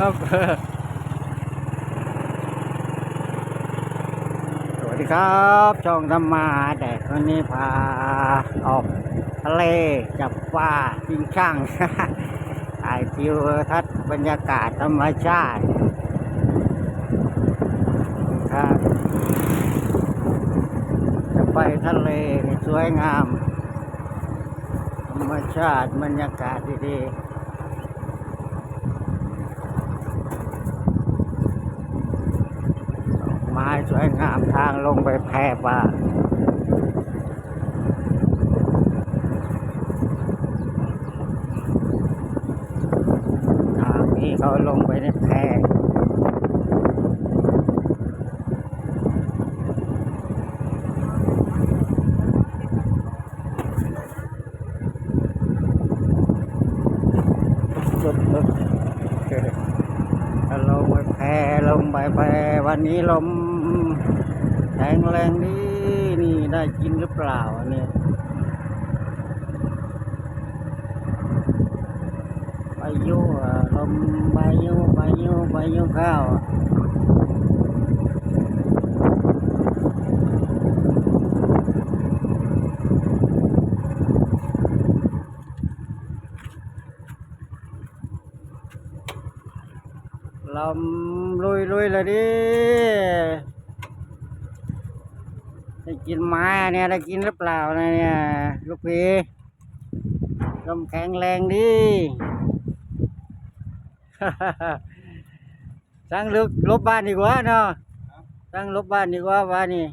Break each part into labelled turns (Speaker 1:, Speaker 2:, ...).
Speaker 1: ครับ สวัสดีครับ ช่องธรรมาแดดวันนี้พาออกทะเลจับปลาจิงช่างถ่ายทิวทัศน์บรรยากาศธรรมชาติครับจะไปทะเลสวยงาม ธรรมชาติบรรยากาศดีๆ ไม้ สวยงามทางลงไปแพร่ปลาทางนี้เขาลงไปในแพร่สุดๆถ้าลงไปแพร่ลงไปแพร่วันนี้ลม แรงแรงดีนี่ได้กินหรือเปล่าอันเนี่ยพายุอะลมพายุพายุพายุเข้าวลมลุยลุยเลยดิ ได้กินไม้เนี่ยได้กินหรือเปล่านะเนี่ยลูกพี่ลมแข็งแรงดีสั่งลบลบบ้านดีกว่าเนาะสั่งลบบ้านดีกว่าบ้านนี้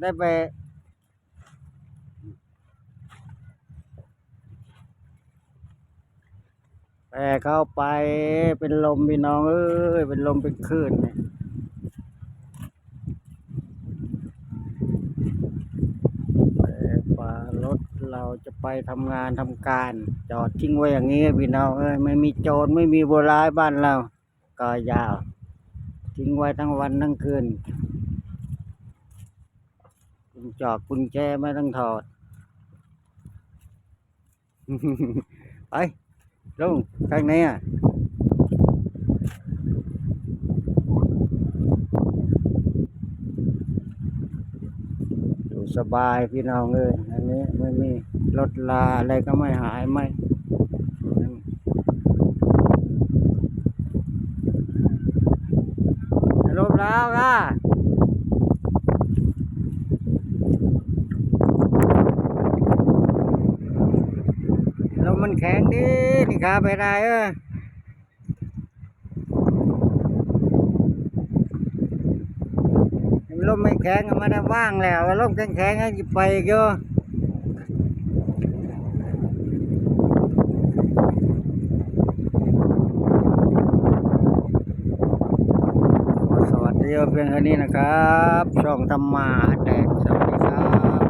Speaker 1: ได้ไปแปรเข้าไปเป็นลมพี่น้องเอ้ยเป็นลมเป็นคลื่นเนี่ยแปรปลารถเรา จะไปทำงานทำการ จอดทิ้งไว้อย่างนี้พี่น้องเอ้ยไม่มีโจรไม่มีโบราณบ้านเรา ก็ยาว ทิ้งไว้ทั้งวันทั้งคืนคุณจอดกุญแจไม่ต้องถอดไปลุงข้างในอะ สบายพี่น้องเอ้ยอันนี้ไม่มีรถลาอะไรก็ไม่หายไม่รถแล้วค่ะลมมันแข็งดินี่ขาไปได้เออ ลมไม่แข็งมันน่ะว่างแล้วลมแข็งแข็งก็จะไปก็สวัสดีเพียงแค่นี้นะครับ ช่องธรรมาแดกสวัสดีครับ